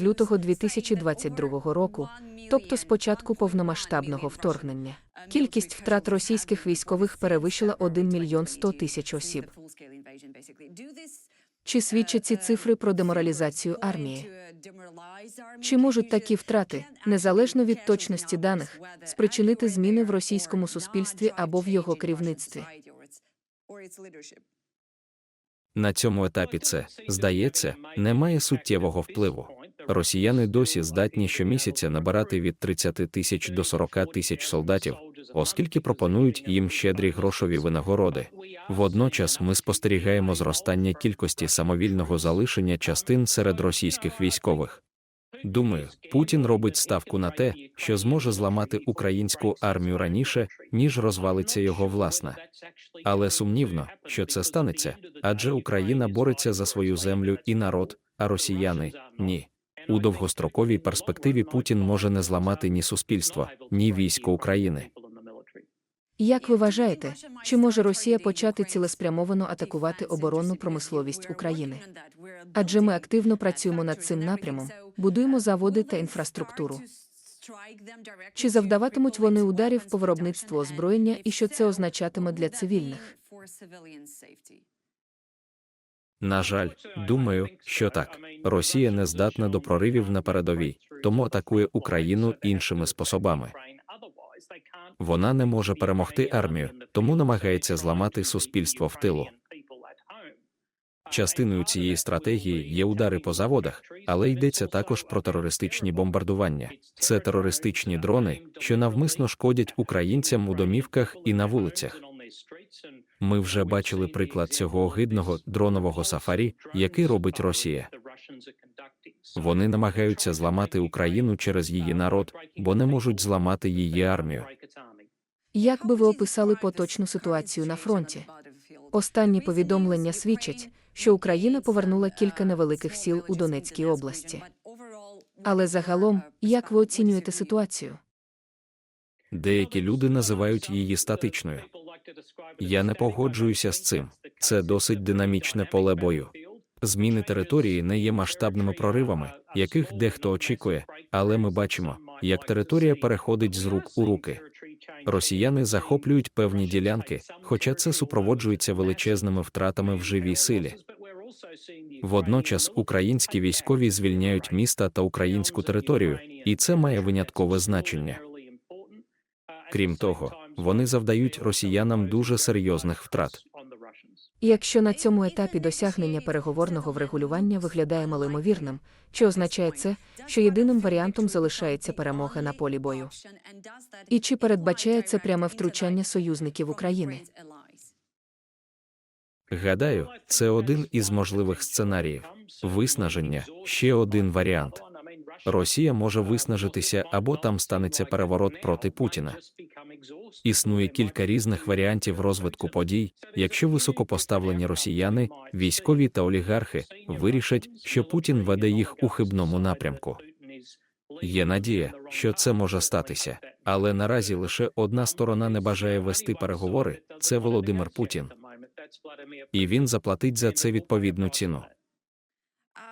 з лютого 2022 року, тобто з початку повномасштабного вторгнення. Кількість втрат російських військових перевищила 1 мільйон 100 тисяч осіб. Чи свідчать ці цифри про деморалізацію армії? Чи можуть такі втрати, незалежно від точності даних, спричинити зміни в російському суспільстві або в його керівництві? На цьому етапі це, здається, не має суттєвого впливу. Росіяни досі здатні щомісяця набирати від 30 тисяч до 40 тисяч солдатів, оскільки пропонують їм щедрі грошові винагороди. Водночас ми спостерігаємо зростання кількості самовільного залишення частин серед російських військових. Думаю, Путін робить ставку на те, що зможе зламати українську армію раніше, ніж розвалиться його власна. Але сумнівно, що це станеться, адже Україна бореться за свою землю і народ, а росіяни ні. У довгостроковій перспективі Путін може не зламати ні суспільство, ні військо України. Як ви вважаєте, чи може Росія почати цілеспрямовано атакувати оборонну промисловість України? Адже ми активно працюємо над цим напрямом, будуємо заводи та інфраструктуру. Чи завдаватимуть вони ударів по виробництву озброєння і що це означатиме для цивільних? На жаль, думаю, що так. Росія не здатна до проривів на передовій, тому атакує Україну іншими способами. Вона не може перемогти армію, тому намагається зламати суспільство в тилу. Частиною цієї стратегії є удари по заводах, але йдеться також про терористичні бомбардування. Це терористичні дрони, що навмисно шкодять українцям у домівках і на вулицях. Ми вже бачили приклад цього огидного дронового сафарі, який робить Росія. Вони намагаються зламати Україну через її народ, бо не можуть зламати її армію. Як би ви описали поточну ситуацію на фронті? Останні повідомлення свідчать, що Україна повернула кілька невеликих сіл у Донецькій області. Але загалом, як ви оцінюєте ситуацію? Деякі люди називають її статичною. Я не погоджуюся з цим. Це досить динамічне поле бою. Зміни території не є масштабними проривами, яких дехто очікує, але ми бачимо, як територія переходить з рук у руки. Росіяни захоплюють певні ділянки, хоча це супроводжується величезними втратами в живій силі. Водночас українські військові звільняють міста та українську територію, і це має виняткове значення. Крім того, вони завдають росіянам дуже серйозних втрат. Якщо на цьому етапі досягнення переговорного врегулювання виглядає малоймовірним, чи означає це, що єдиним варіантом залишається перемога на полі бою? І чи передбачає це пряме втручання союзників України? Гадаю, це один із можливих сценаріїв. Виснаження ще один варіант. Росія може виснажитися або там станеться переворот проти Путіна. Існує кілька різних варіантів розвитку подій, якщо високопоставлені росіяни, військові та олігархи вирішать, що Путін веде їх у хибному напрямку. Є надія, що це може статися, але наразі лише одна сторона не бажає вести переговори це Володимир Путін. І він заплатить за це відповідну ціну.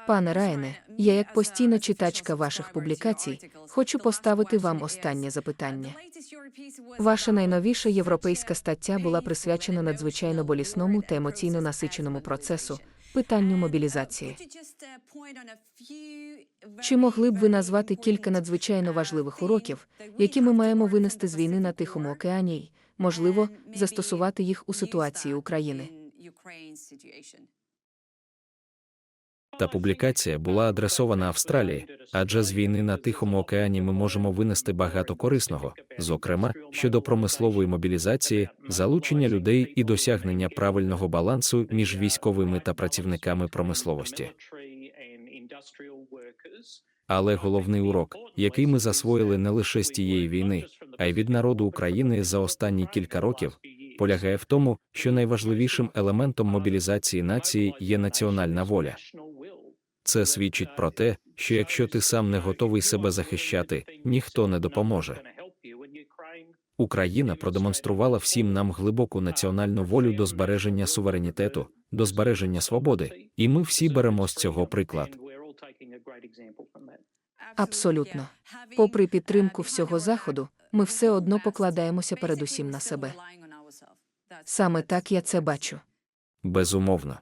Пане Райане, я як постійна читачка ваших публікацій хочу поставити вам останнє запитання. Ваша найновіша європейська стаття була присвячена надзвичайно болісному та емоційно насиченому процесу питанню мобілізації. Чи могли б ви назвати кілька надзвичайно важливих уроків, які ми маємо винести з війни на Тихому океані, й, можливо, застосувати їх у ситуації України? Та публікація була адресована Австралії, адже з війни на Тихому океані ми можемо винести багато корисного, зокрема щодо промислової мобілізації, залучення людей і досягнення правильного балансу між військовими та працівниками промисловості. Але головний урок, який ми засвоїли не лише з тієї війни, а й від народу України за останні кілька років, полягає в тому, що найважливішим елементом мобілізації нації є національна воля. Це свідчить про те, що якщо ти сам не готовий себе захищати, ніхто не допоможе. Україна продемонструвала всім нам глибоку національну волю до збереження суверенітету, до збереження свободи, і ми всі беремо з цього приклад. Абсолютно. Попри підтримку всього Заходу, ми все одно покладаємося передусім на себе. Саме так я це бачу. Безумовно.